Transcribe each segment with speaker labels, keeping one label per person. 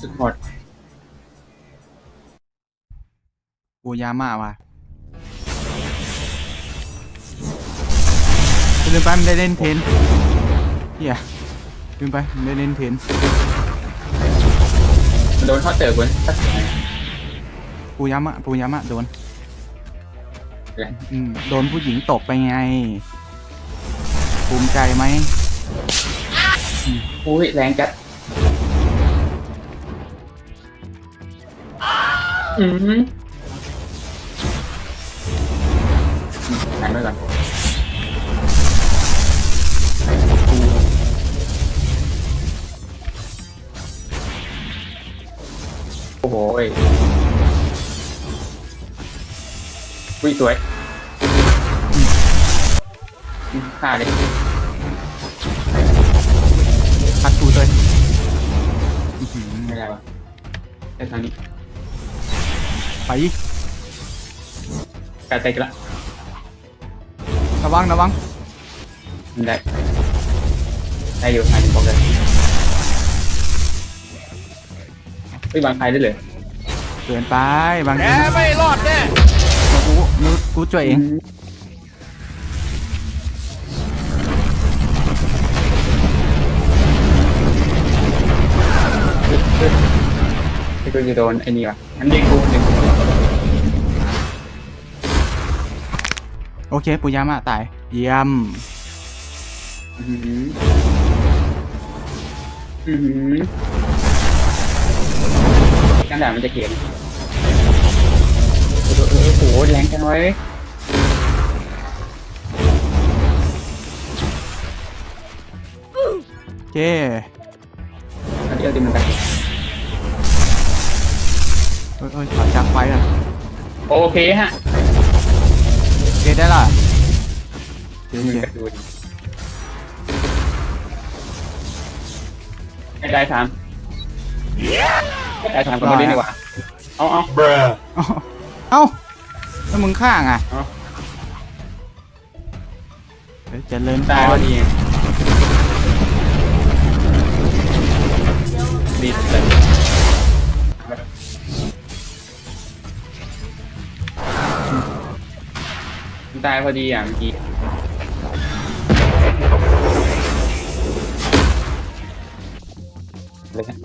Speaker 1: สุดหมด
Speaker 2: ปูยามาว่ะลืมไปมันได้เล่นเทนเฮียลืมไปมันได้เล่นเทน
Speaker 1: มันโดนเขาเตะคนสักหน่อย
Speaker 2: ปูยามะปูยามะโดน
Speaker 1: แหละ
Speaker 2: อืมโดนผู้หญิงตกไปไง ภูมิใจไหม
Speaker 1: อุ้ยแรงจัด อืมหันไปก่อนโอ้โหยอุ้ยสวยอืมฆ่าเลย
Speaker 2: คัดตูเลยอื้อหือ
Speaker 1: ไม่ได้วะได้ทางนี้
Speaker 2: ไป
Speaker 1: กาเตกละ
Speaker 2: ระวังระวัง
Speaker 1: มันได้ได้อยู่หายถึงบอกเลยไม่บางใครได้เลย
Speaker 2: เกินไปบาง
Speaker 3: แก
Speaker 2: ที
Speaker 3: ไม่รอดแน่
Speaker 2: กูกูกูช่วยเอง
Speaker 1: ที่กูจะโดนไอ้นี่วะมันเรียกกูเรียกกู
Speaker 2: โอเคปูยามะตายเยี่ยม
Speaker 1: อือหืออือหือกันด่ามันจะเขียนโอ้โหโอ้โหแรงจังเลย
Speaker 2: โอเค
Speaker 1: เอาเดี๋ยวดิมันไป
Speaker 2: เอ้ยเอ้ยขอจับไฟอะ
Speaker 1: โอเคฮะ
Speaker 2: โอเคได้ละโอเค
Speaker 1: มึ
Speaker 2: โองเค
Speaker 1: กระดูนไม่ได้ถามไม่ได้ถามกันมาดีกว่าเอาเอา
Speaker 2: เอ้าเอ้าแล้วมึงข้างอะ
Speaker 1: เอ้า
Speaker 2: เดี๋ยวเจะเลิน
Speaker 1: ตายพอดีดี พอดีอะเมื่อกี้เลยฮะ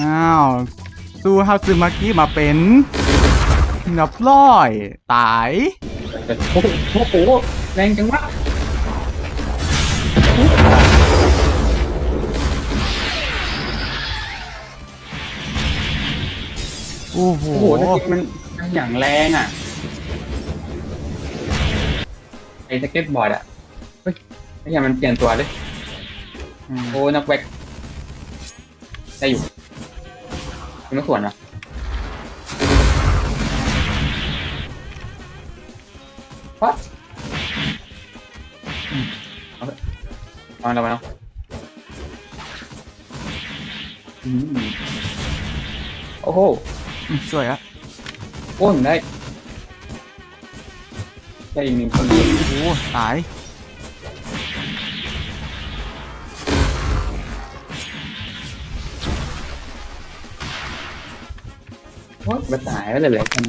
Speaker 2: อ้าวสู้ฮาซึมากิมาเป็นนับร้อย ตาย
Speaker 1: แต่โอ้โหโอ้โหแรงจังวะ
Speaker 2: อ้โห
Speaker 1: โอ้โหสกิลมันมันอย่างแรงอะ ไอ้สเก็ตบอร์ดอะเฮ้ยไอ้เหี้ยมันเปลี่ยนตัวเลย
Speaker 2: อืม
Speaker 1: โอ้นักแวกได้อยู่คุณไม่ควรวะวัดเอาเถอะเอาเราไปเนาะอืมโอ้โห
Speaker 2: อืมสวยอะ
Speaker 1: โอ้ยผมได้ได้อีกหนึ่งคน
Speaker 2: โอ้โหตาย
Speaker 1: โอ้ยมาตายแล้วเลยเลยคน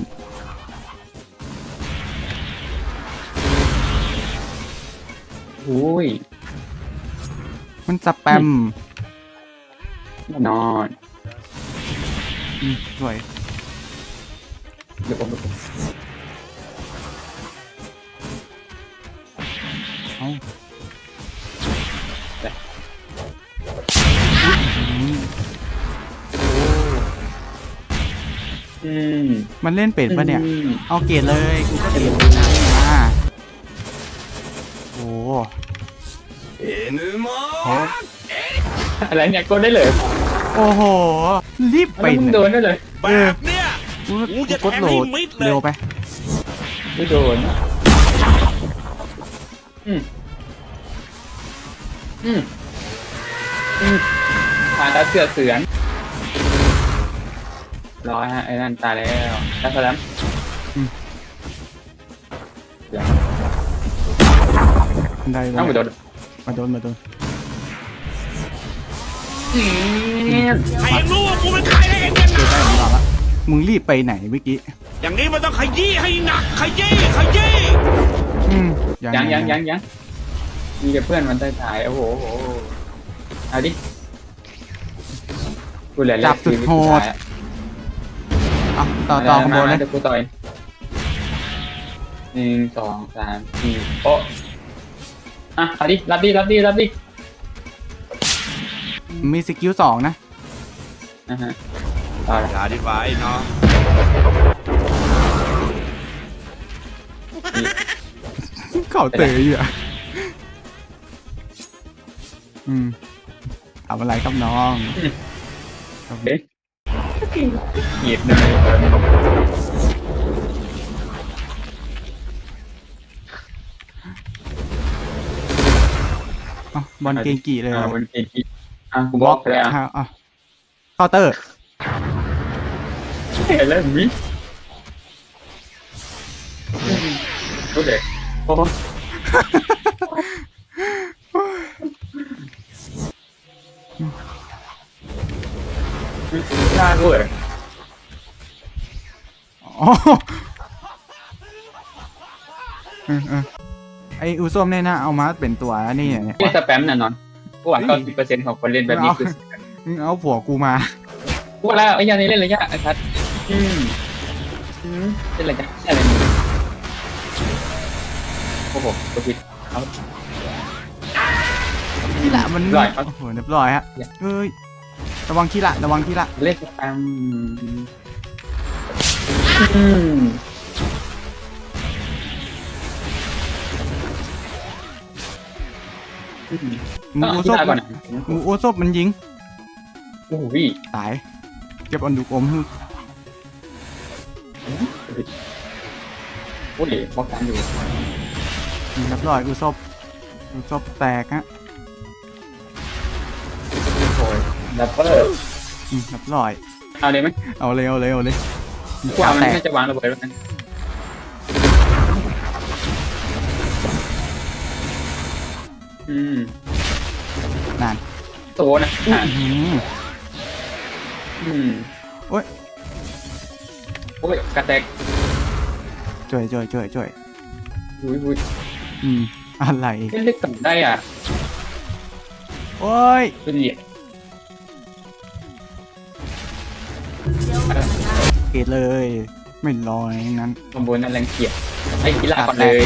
Speaker 1: โอ้ย
Speaker 2: มันสแปม
Speaker 1: แน่นอน
Speaker 2: อืมสวย
Speaker 1: เดี๋ยวผมดู
Speaker 2: เอ้า
Speaker 1: ไป
Speaker 2: อืม
Speaker 1: อืม
Speaker 2: มันเล่นเป็ดปะเนี่ย
Speaker 1: อืม
Speaker 2: เอาเกรดเลยกูก็เกรดนะมาโอ้โห
Speaker 1: อะไรเนี่ยกดได้เลย
Speaker 2: โอ้โห รีบไป
Speaker 1: แล้วมึง
Speaker 2: เนี่ย
Speaker 1: โดนได้เลย
Speaker 3: แบบเนี้ย
Speaker 2: กู
Speaker 3: กูจะ
Speaker 2: กดโหลด
Speaker 3: แทงให้มิดเลย
Speaker 2: เร็วไป
Speaker 1: ไม่โดนอืมอืมอืมผ่านตาเสือเสือนร้อยฮะไอ้นั่นตายแล้วแล้วสแลม
Speaker 2: อืม
Speaker 1: เดี๋ยว
Speaker 2: ได้
Speaker 1: ต้องไป
Speaker 2: เล
Speaker 1: โด
Speaker 2: ย
Speaker 1: น
Speaker 2: มาโดนมาโดน
Speaker 3: ใครยังรู้ว่ากูเป็นใครได้ยังไง
Speaker 2: เจอได้ของเราละ มึงรีบไปไหนเมื่อกี้
Speaker 3: อย่างนี้มันต้องขยี้ให้หนักขยี้ขยี้
Speaker 2: อืม
Speaker 1: ยังยังยังยังมีกับเพื่อนมันได้ถ่ายโอ้โหโอ้โหเอาดิกูเหลือเลือดชีวิตสุดท้ายอะ
Speaker 2: อะต่อต่อขบวนเลย
Speaker 1: จะกูต่อยหนึ่งสองสามสี่โอ้อะเอาดิรับดิรับดิรับดิ
Speaker 2: มีสกิลสองนะ
Speaker 1: อะฮะต่ อละ
Speaker 3: อย่าดีไว้เนาะ
Speaker 2: เข่าเตะอยู่อะอืมทำอะไรครับน้อง
Speaker 1: เอ๊ะเหยียบเลย
Speaker 2: อะบอลเกงกี่เลยเหร
Speaker 1: อ่า
Speaker 2: อ
Speaker 1: มันเป็นที่อะกูบล็อกเลยอะ
Speaker 2: อะอะเคาน์เตอร์
Speaker 1: เห็น แล้วมิโอเคโอ้น่าด้วย
Speaker 2: อ๋อเออเออไออูส้มเนี่ยนะเอามาเป็นตัวนี่เนี่ย
Speaker 1: นี่สแปมน่ะนอนกูหวังเก้าสิบเปอร์เซ็นต์ของคนเล่นแบบนี้คือ
Speaker 2: มึงเอาผัวกูมา
Speaker 1: กูว่าแล้วไอ้ยานี่เล่นระยะไอ้ชัด อืมอืมเล่นระยะอะไรนี่โอ้โหกูผิดเอา
Speaker 2: ขี้ละมัน
Speaker 1: ร้อยครับ
Speaker 2: โอ้โหเรียบร้อยฮะ
Speaker 1: เนี่ย
Speaker 2: เอ้ยระวังขี้ละระวังขี้ละ
Speaker 1: เล่นสแปมอืมอืม
Speaker 2: มึ
Speaker 1: ต้องง
Speaker 2: อู
Speaker 1: เอา
Speaker 2: ส้
Speaker 1: ที่
Speaker 2: ม
Speaker 1: ตาก่อนนะ
Speaker 2: มึงอูส้มมันยิง
Speaker 1: โอ้โหวิ
Speaker 2: ตายเก็บอันดุกอม
Speaker 1: โอ้ยบล็อกการอยู่
Speaker 2: เรียบร้อยอูส้มอูส้มแตกฮะ
Speaker 1: โอ้ยดับเบิล
Speaker 2: อืมเรียบร้อย
Speaker 1: เอาเลยไหม
Speaker 2: เอาเลยเอาเลยเอาเลย
Speaker 1: กูว่ามัน
Speaker 2: แตก
Speaker 1: น่าจะวางระเบิดแล้วกันอืม
Speaker 2: นั่น
Speaker 1: โตนะอะ
Speaker 2: อื้อหือ
Speaker 1: อืม
Speaker 2: โอ๊ย
Speaker 1: โอ้ยกระแตก
Speaker 2: ช่วยช่วยช่วยช่วย
Speaker 1: อุ้ยอุ้ย
Speaker 2: อืมอะไร
Speaker 1: เล่นเล็กต่ำได้อะ
Speaker 2: โอ้ย
Speaker 1: เป็นเหลี่ยม
Speaker 2: เกตเลย ไม่รออย่างนั้น
Speaker 1: คอมโบนั่นแรงเกียดไอ้กีฬาก่อนเลย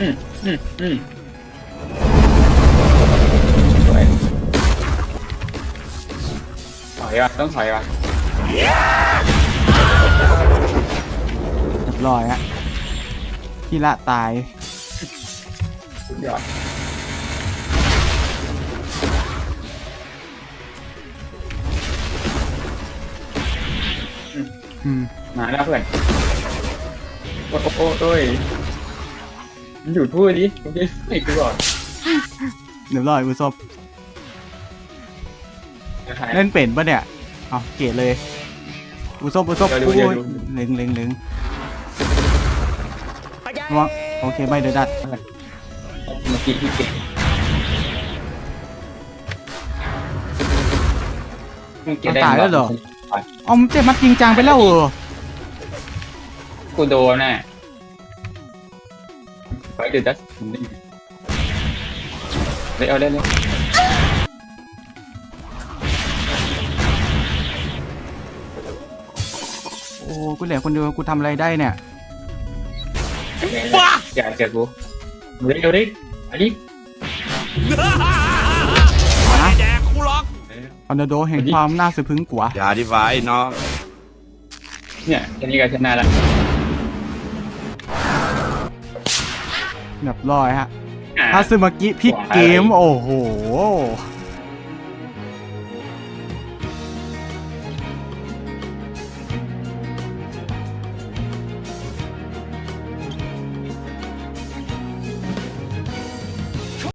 Speaker 1: อืมอืมอืมสวยถอยว่ะต้องถอยว่ะ
Speaker 2: เรียบร้อยฮะขี้ละตาย
Speaker 1: สุดยอด
Speaker 2: อืม
Speaker 1: มาแล้วเพื่อน โอ้โอ้โอ้โอ้ยมันอยู่พูดดิมึงจะให้กูก่อน
Speaker 2: เรียบร้อยอูส้มเล่นเป็นปะเนี่ย เอาเกตเลยอูส้มอูส้ม
Speaker 1: เดี๋ยวดู
Speaker 2: โอ้ย
Speaker 1: เดี๋ยวดู
Speaker 2: เล็งเล็งเล็ง ระวังโอเคไม่เดือดดัด
Speaker 1: เมื่อกี้ที่เก่งมึงเก็บได้ไหม
Speaker 2: อ๋อมันเจ็บมัดจริงจังไปแล้วเออ
Speaker 1: กูโดนน่ะไปเดี๋ยวจะเลยเอาได้เลย
Speaker 2: โอ้กูเหลือคนเดียวกูทำอะไรได้เนี่ย
Speaker 3: บ้า
Speaker 1: อย่าเจอกูเร็วเร็วดิอันนี้
Speaker 3: ไม่แดกกูหรอก
Speaker 2: ออนาโดแห่งความน่าสะพรึงกว่า
Speaker 3: อย่าดีไว้เนาะ
Speaker 1: เนี่ยแค่นี้ก็ชนะละ
Speaker 2: เรียบร้อยฮะ
Speaker 1: อะ
Speaker 2: ถ้าซึมากิพลิกเกมโอ้โห